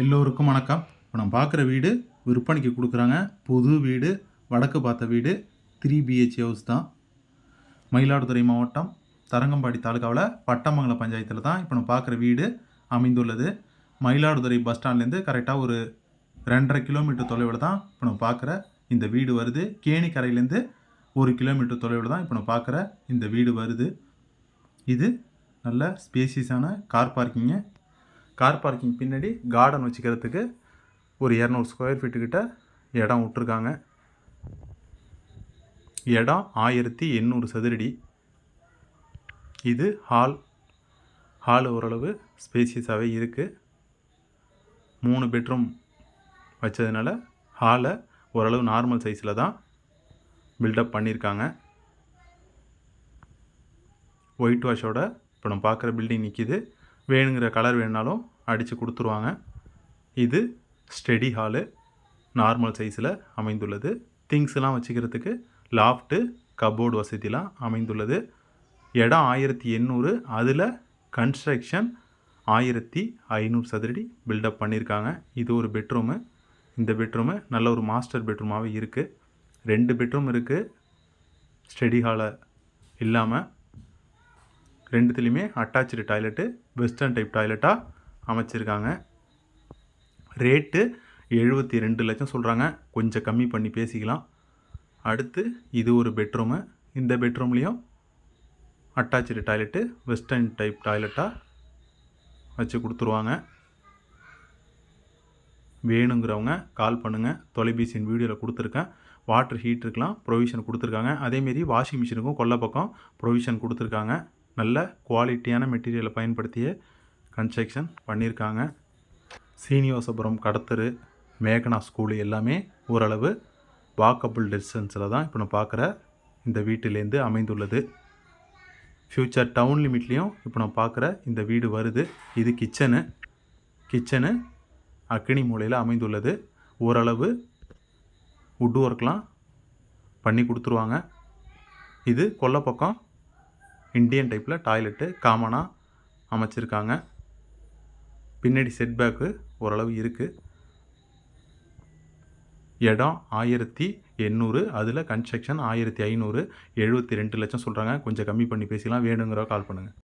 எல்லோருக்கும் வணக்கம். இப்போ நம்ம பார்க்குற வீடு விற்பனைக்கு கொடுக்குறாங்க. புது வீடு வடக்கு பார்த்த வீடு த்ரீ பிஹெச் ஹவுஸ் தான். மயிலாடுதுறை மாவட்டம் தரங்கம்பாடி தாலுகாவில் பட்டமங்கலம் பஞ்சாயத்தில் தான் இப்போ நம்ம பார்க்குற வீடு அமைந்துள்ளது. மயிலாடுதுறை பஸ் ஸ்டாண்ட்லேருந்து கரெக்டாக ஒரு ரெண்டரை கிலோமீட்டர் தொலைவில் தான் இப்போ நம்ம பார்க்குற இந்த வீடு வருது. கேணிக்கரையிலேருந்து ஒரு கிலோமீட்டர் தொலைவில் தான் இப்போ நம்ம பார்க்குற இந்த வீடு வருது. இது நல்ல ஸ்பேசியஸான கார் பார்க்கிங்கு கார் பார்க்கிங் பின்னாடி கார்டன் வச்சுக்கிறதுக்கு ஒரு இரநூறு ஸ்கொயர் ஃபீட்டுக்கிட்ட இடம் விட்ருக்காங்க இடம் ஆயிரத்தி எண்ணூறு சதுரடி. இது ஹால் ஹால் ஓரளவு ஸ்பேசியஸாகவே இருக்குது மூணு பெட்ரூம் வச்சதுனால ஹாலை ஓரளவு நார்மல் சைஸில் தான் பில்டப் பண்ணியிருக்காங்க ஒயிட் வாஷோட இப்போ நம்ம பார்க்குற பில்டிங் நிற்கிது வேணுங்கிற கலர் வேணுனாலும் அடித்து கொடுத்துருவாங்க. இது ஸ்டெடி ஹாலு நார்மல் சைஸில் அமைந்துள்ளது. திங்ஸ்லாம் வச்சுக்கிறதுக்கு லாஃப்ட்டு கபோர்டு வசதிலாம் அமைந்துள்ளது. இடம் ஆயிரத்தி எண்ணூறு அதில் கன்ஸ்ட்ரக்ஷன் ஆயிரத்தி ஐநூறு சதுரடி பில்டப் பண்ணியிருக்காங்க இது ஒரு பெட்ரூமு இந்த பெட்ரூமு நல்ல ஒரு மாஸ்டர் பெட்ரூமாகவே இருக்குது ரெண்டு பெட்ரூம் இருக்குது ஸ்டடி ஹாலை இல்லாமல் ரெண்டுத்துலேயுமே அட்டாச்சு டாய்லெட்டு வெஸ்டர்ன் டைப் டாய்லெட்டாக அமைச்சிருக்காங்க. ரேட்டு எழுபத்தி ரெண்டு லட்சம் சொல்கிறாங்க கொஞ்சம் கம்மி பண்ணி பேசிக்கலாம். அடுத்து இது ஒரு பெட்ரூமு இந்த பெட்ரூம்லேயும் அட்டாச்சு டாய்லெட்டு வெஸ்டர்ன் டைப் டாய்லெட்டாக வச்சு கொடுத்துருவாங்க. வேணுங்கிறவங்க கால் பண்ணுங்கள் தொலைபேசியின் வீடியோவில் கொடுத்துருக்கேன். வாட்டர் ஹீட்டருக்கெலாம் ப்ரொவிஷன் கொடுத்துருக்காங்க. அதேமாரி வாஷிங் மிஷினுக்கும் கொல்லை பக்கம் ப்ரொவிஷன் கொடுத்துருக்காங்க. நல்ல குவாலிட்டியான மெட்டீரியலை பயன்படுத்திய கன்ஸ்ட்ரக்ஷன் பண்ணியிருக்காங்க. சீனிவாசபுரம் கடத்தரு மேகனா ஸ்கூலு எல்லாமே ஓரளவு வாக்கபிள் டிஸ்டன்ஸில் தான் இப்போ நான் பார்க்குற இந்த வீட்டிலேருந்து அமைந்துள்ளது. ஃப்யூச்சர் டவுன் லிமிட்லேயும் இப்போ நான் பார்க்குற இந்த வீடு வருது. இது கிச்சனு கிச்சனு அக்கினி மூலையில் அமைந்துள்ளது. ஓரளவு வுட் ஒர்க்லாம் பண்ணி கொடுத்துருவாங்க. இது கொல்லை பக்கம் இந்தியன் டைப்பில் டாய்லெட்டு காமனாக அமைச்சிருக்காங்க. பின்னாடி செட்பேக்கு ஓரளவு இருக்குது இடம் ஆயிரத்தி எண்ணூறு அதில் கன்ஸ்ட்ரக்ஷன் ஆயிரத்தி ஐநூறு எழுபத்தி ரெண்டு லட்சம் சொல்கிறாங்க கொஞ்சம் கம்மி பண்ணி பேசிக்கலாம். வேணுங்கிற கால் பண்ணுங்கள்